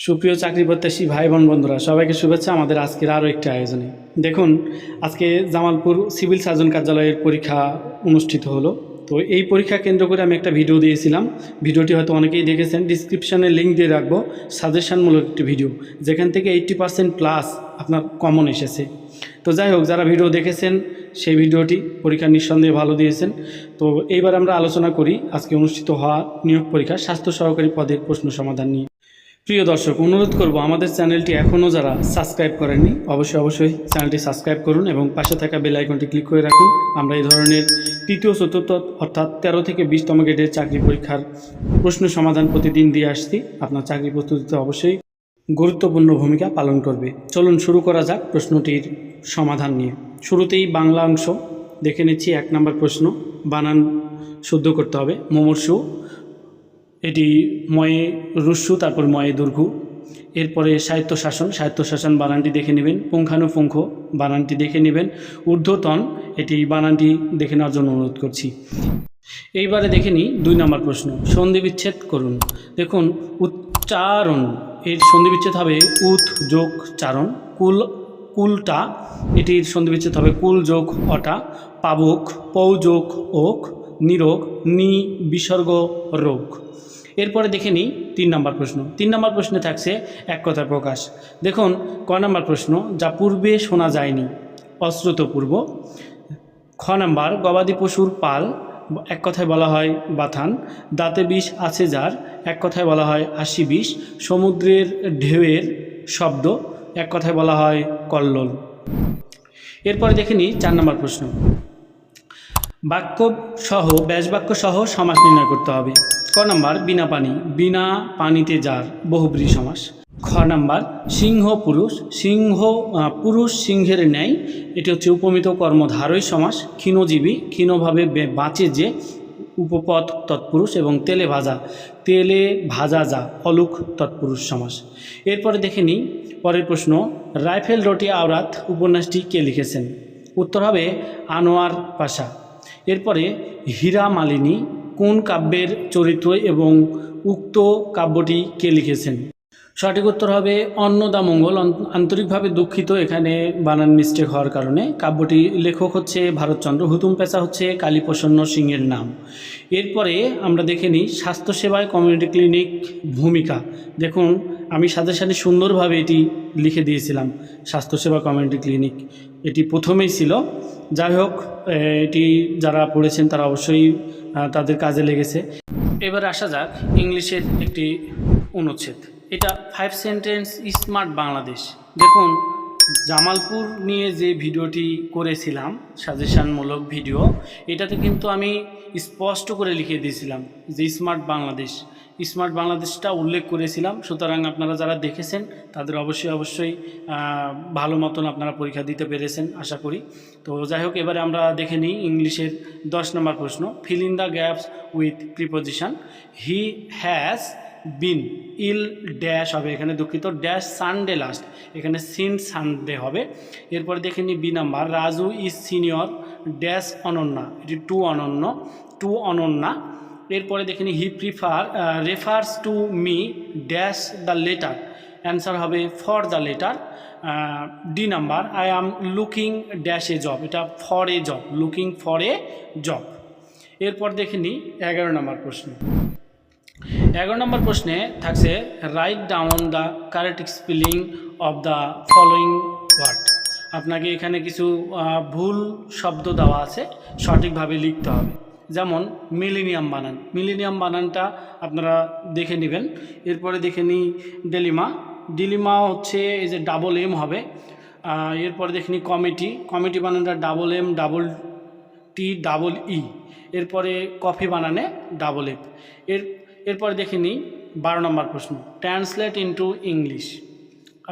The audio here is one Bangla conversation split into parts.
সুপ্রিয় চাকরি প্রত্যাশী ভাই বোন বন্ধুরা, সবাইকে শুভেচ্ছা আমাদের আজকের আরও একটি আয়োজনে। দেখুন, আজকে জামালপুর সিভিল সার্জন কার্যালয়ের পরীক্ষা অনুষ্ঠিত হলো। তো এই পরীক্ষা কেন্দ্র করে আমি একটা ভিডিও দিয়েছিলাম। ভিডিওটি হয়তো অনেকেই দেখেছেন, ডিসক্রিপশানে লিঙ্ক দিয়ে রাখব সাজেশনমূলক একটি ভিডিও, যেখান থেকে এইট্টি পার্সেন্ট প্লাস আপনার কমন এসেছে। তো যাই হোক, যারা ভিডিও দেখেছেন, সেই ভিডিওটি পরীক্ষা নিঃসন্দেহে ভালো দিয়েছেন। তো এইবার আমরা আলোচনা করি আজকে অনুষ্ঠিত হওয়া নিয়োগ পরীক্ষা, স্বাস্থ্য সহকারী পদের প্রশ্ন সমাধান নিয়ে। প্রিয় দর্শক, অনুরোধ করব আমাদের চ্যানেলটি এখনও যারা সাবস্ক্রাইব করেননি, অবশ্যই অবশ্যই চ্যানেলটি সাবস্ক্রাইব করুন এবং পাশে থাকা বেল আইকনটি ক্লিক করে রাখুন। আমরা এই ধরনের তৃতীয়, চতুর্থ অর্থাৎ তেরো থেকে বিশতম গ্রেডের চাকরি পরীক্ষার প্রশ্ন সমাধান প্রতিদিন দিয়ে আসছি। আপনার চাকরি প্রস্তুতিতে অবশ্যই গুরুত্বপূর্ণ ভূমিকা পালন করবে। চলুন শুরু করা যাক প্রশ্নটির সমাধান নিয়ে। শুরুতেই বাংলা অংশ, দেখে নিচ্ছি এক নম্বর প্রশ্ন, বানান শুদ্ধ করতে হবে। মুমূর্ষু এটি ময়ে রুস্যু তারপর ময়ে দুর্ঘু এরপরে সাহিত্য শাসন সাহিত্য শাসন বানানটি দেখে নেবেন, পুঙ্খানুপুঙ্খ বানানটি দেখে নেবেন। ঊর্ধ্বতন এটি বানানটি দেখে নেওয়ার জন্য অনুরোধ করছি। এইবারে দেখে নিই দুই নম্বর প্রশ্ন সন্ধি বিচ্ছেদ করুন। দেখুন, উচ্চারণ, এর সন্ধি বিচ্ছেদ হবে উত, যোগ, চারণ। কুল, কুলটা, এটির সন্ধি বিচ্ছেদ হবে কুল, যোগ, অটা। পাবক পৌ যোগ ওক। নিরোগ, নি, বিসর্গ, রোগ। এরপরে দেখে নিই তিন নম্বর প্রশ্ন। তিন নম্বর প্রশ্নে থাকছে এক কথা প্রকাশ। দেখুন, ক নম্বর প্রশ্ন, যা পূর্বে শোনা যায়নি অশ্রুতপূর্ব খ নাম্বার, গবাদি পশুর পাল, এক কথায় বলা হয় বাথান। দাঁতে বিষ আছে যার, এক কথায় বলা হয় আশি বিষ। সমুদ্রের ঢেউয়ের শব্দ, এক কথায় বলা হয় কল্লোল। এরপরে দেখে নিই চার নম্বর প্রশ্ন। বাক্য সহ ব্যাসবাক্য সহ সমাস নির্ণয় করতে হবে। ক নাম্বার, বিনা পানি। বিনা পানিতে যার বহুব্রী সমাস। খ নাম্বার, সিংহ পুরুষ। সিংহ পুরুষ সিংহের ন্যায়। এটি হচ্ছে উপমিত কর্মধারই সমাস। ক্ষীণজীবী, ক্ষীণভাবে বাঁচে যে উপপদ তৎপুরুষ এবং তেলে ভাজা তেলে ভাজা যা অলুক তৎপুরুষ সমাস। এরপরে দেখে নিই, পরের প্রশ্ন, রাইফেল রটি আওরাত উপন্যাসটি কে লিখেছেন? উত্তর হবে, আনোয়ার পাশা। এরপরে হীরা মালিনী কোন কাব্যের চরিত্র এবং উক্ত কাব্যটি কে লিখেছেন? সঠিক উত্তর হবে অন্নদামঙ্গল অন- আন্তরিকভাবে দুঃখিত, এখানে বানান মিস্টেক হওয়ার কারণে। কাব্যটি লেখক হচ্ছে ভারতচন্দ্র, হুতুম পেশা হচ্ছে কালীপ্রসন্ন সিংয়ের নাম। এরপরে আমরা দেখে নিই স্বাস্থ্যসেবায় কমিউনিটি ক্লিনিক ভূমিকা। দেখুন আমি সাথে সাথে সুন্দরভাবে এটি লিখে দিয়েছিলাম। স্বাস্থ্যসেবা কমিউনিটি ক্লিনিক। এটি প্রথমেই ছিল। যাই হোক এটি যারা পড়েছেন তারা অবশ্যই তাদের কাজে লেগেছে। এবার আসা যাক ইংলিশের একটি অনুচ্ছেদ। এটা ফাইভ সেন্টেন্স স্মার্ট বাংলাদেশ। দেখুন জামালপুর নিয়ে যে ভিডিওটি করেছিলাম সাজেশনমূলক ভিডিও, এটাতে কিন্তু আমি স্পষ্ট করে লিখে দিয়েছিলাম যে স্মার্ট বাংলাদেশ। স্মার্ট বাংলাদেশটা উল্লেখ করেছিলাম, সুতরাং আপনারা যারা দেখেছেন, তাদের অবশ্যই অবশ্যই ভালো মতন আপনারা পরীক্ষা দিতে পেরেছেন, আশা করি। তো যাই হোক, এবারে আমরা দেখে নিই ইংলিশের দশ নম্বর প্রশ্ন। Fill in the gaps with preposition he has been, ill, dash হবে এখানে দুঃখিত, ড্যাশ সানডে লাস্ট, এখানে সিন সানডে হবে। এরপরে দেখে নিই B number, Raju is senior, dash Ananya, এটি টু অনন্য, টু অনন্যা। এরপরে দেখে নিই he prefer refers to me, dash the letter, answer হবে for the letter. D number, I am looking dash a job, এটা for a job, looking for a job. এরপর দেখে নিই এগারো নম্বর প্রশ্ন। এগারো নম্বর প্রশ্নে থাকছে write down the correct spelling of the following word আপনাকে এখানে কিছু ভুল শব্দ দেওয়া আছে, সঠিকভাবে লিখতে হবে। যেমন মিলিনিয়াম বানান মিলিনিয়াম বানানটা আপনারা দেখে নেবেন। এরপরে দেখে নিই ডেলিমা ডিলিমা হচ্ছে এই যে ডাবল এম হবে। এরপরে দেখে নিই কমিটি কমিটি বানানটা double M double T double E এরপরে কফি বানানে ডাবল এফ এর এরপরে দেখে নিই বারো নম্বর প্রশ্ন। ট্রান্সলেট ইন্টু ইংলিশ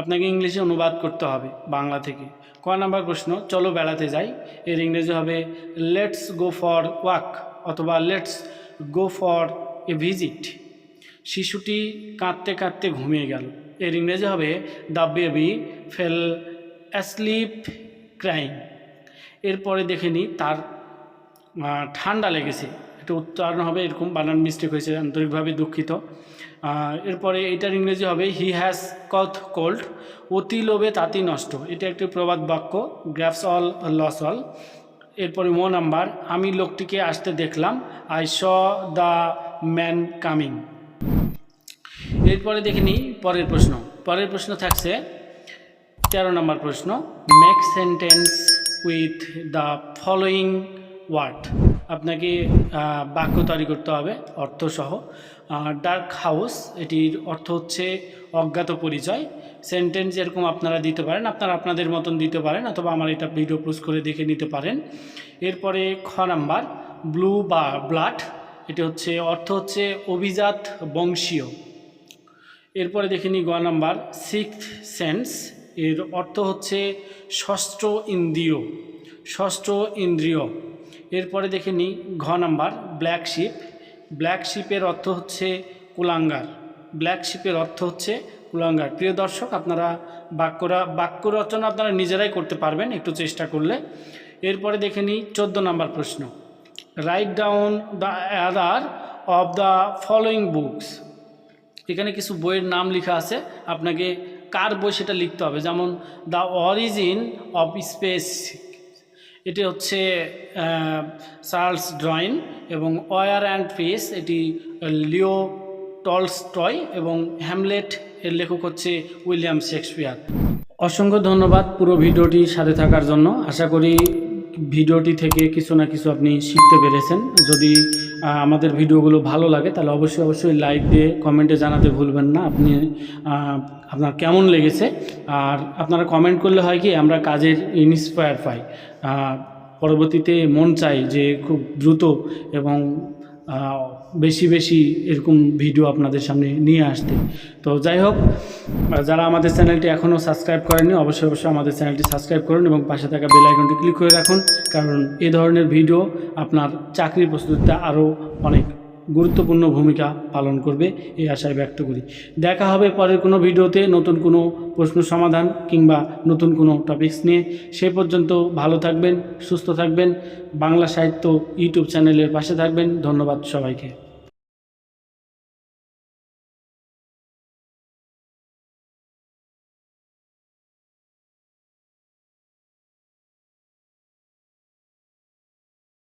আপনাকে ইংলিশে অনুবাদ করতে হবে বাংলা থেকে। ক নম্বর প্রশ্ন, চলো বেড়াতে যাই। এর ইংরেজি হবে লেটস গো ফর ওয়াক অথবা let's go for a visit শিশুটি কাঁদতে কাঁদতে ঘুমিয়ে গেল। এর ইংরেজি হবে the baby fell asleep crying এরপরে দেখে নিই, তার ঠান্ডা লেগেছে। এটা উচ্চারণ হবে, এরকম বানান মিস্টেক হয়েছে, আন্তরিকভাবে দুঃখিত। এরপরে এটার ইংরেজি হবে হি হ্যাজ কথ কোল্ড অতি লোভে তাঁতি নষ্ট। এটা একটি প্রবাদ বাক্য গ্র্যাপস অল লস অল এরপরে মো নাম্বার, আমি লোকটিকে আসতে দেখলাম I saw the man coming এরপরে দেখে নিই পরের প্রশ্ন। পরের প্রশ্ন থাকছে তেরো নম্বর প্রশ্ন make sentence with the following word আপনাকে বাক্য তৈরি করতে হবে, অর্থসহ। ডার্ক হাউস এটির অর্থ হচ্ছে অজ্ঞাত পরিচয়। সেন্টেন্স এরকম আপনারা দিতে পারেন, আপনারা আপনাদের মতন দিতে পারেন, অথবা আমার এটা ভিডিও পোস্ট করে দেখে নিতে পারেন। এরপরে খ নাম্বার ব্লু বা ব্লাড এটি হচ্ছে, অর্থ হচ্ছে অভিজাত বংশীয়। এরপরে দেখে নিই গ নাম্বার সিক্স সেন্স এর অর্থ হচ্ছে ষষ্ঠ ইন্দ্রিয়। ষষ্ঠ ইন্দ্রিয়। এরপরে দেখে নিই ঘ নাম্বার ব্ল্যাক শিপ ব্ল্যাক শিপের অর্থ হচ্ছে কুলাঙ্গার। ব্ল্যাক শিপের অর্থ হচ্ছে কুলাঙ্গার। প্রিয় দর্শক, আপনারা বাক্যরা, বাক্য রচনা আপনারা নিজেরাই করতে পারবেন একটু চেষ্টা করলে। এরপরে দেখে নিই চোদ্দ নাম্বার প্রশ্ন। Write down the author of the following books এখানে কিছু বইয়ের নাম লেখা আছে, আপনাকে কার বই সেটা লিখতে হবে? যেমন দ্য অরিজিন অফ স্পেস এটি হচ্ছে চার্লস ড্রয়িং এবং ওয়ার অ্যান্ড ফেস এটি লিও টলস্টয় এবং হ্যামলেট এর লেখক হচ্ছে উইলিয়াম শেক্সপিয়ার। অসংখ্য ধন্যবাদ পুরো ভিডিওটি সাথে থাকার জন্য। আশা করি ভিডিওটি থেকে কিছু না কিছু আপনি শিখতে পেরেছেন। যদি আমাদের ভিডিওগুলো ভালো লাগে, তাহলে অবশ্যই অবশ্যই লাইক দিয়ে কমেন্টে জানাতে ভুলবেন না। আপনি আপনার কেমন লেগেছে? আর আপনারা কমেন্ট করলে হয় কি, আমরা কাজের ইন্সপায়ার পাই। পরবর্তীতে মন চাই যে খুব দ্রুত এবং বেশি বেশি এরকম ভিডিও আপনাদের সামনে নিয়ে আসতে। তো যাই হোক যারা আমাদের চ্যানেলটি এখনও সাবস্ক্রাইব করেনি অবশ্যই অবশ্যই আমাদের চ্যানেলটি সাবস্ক্রাইব করুন এবং পাশে থাকা বেল আইকনটি ক্লিক করে রাখুন, কারণ এ ধরনের ভিডিও আপনার চাকরি প্রস্তুতিতে আরও অনেক গুরুত্বপূর্ণ ভূমিকা পালন করবে, এই আশায় ব্যক্ত করি। দেখা হবে পরের কোনো ভিডিওতে নতুন কোনো প্রশ্ন সমাধান কিংবা নতুন কোনো টপিক্স নিয়ে। সে পর্যন্ত ভালো থাকবেন, সুস্থ থাকবেন। বাংলা সাহিত্য ইউটিউব চ্যানেলের পাশে থাকবেন। ধন্যবাদ সবাইকে।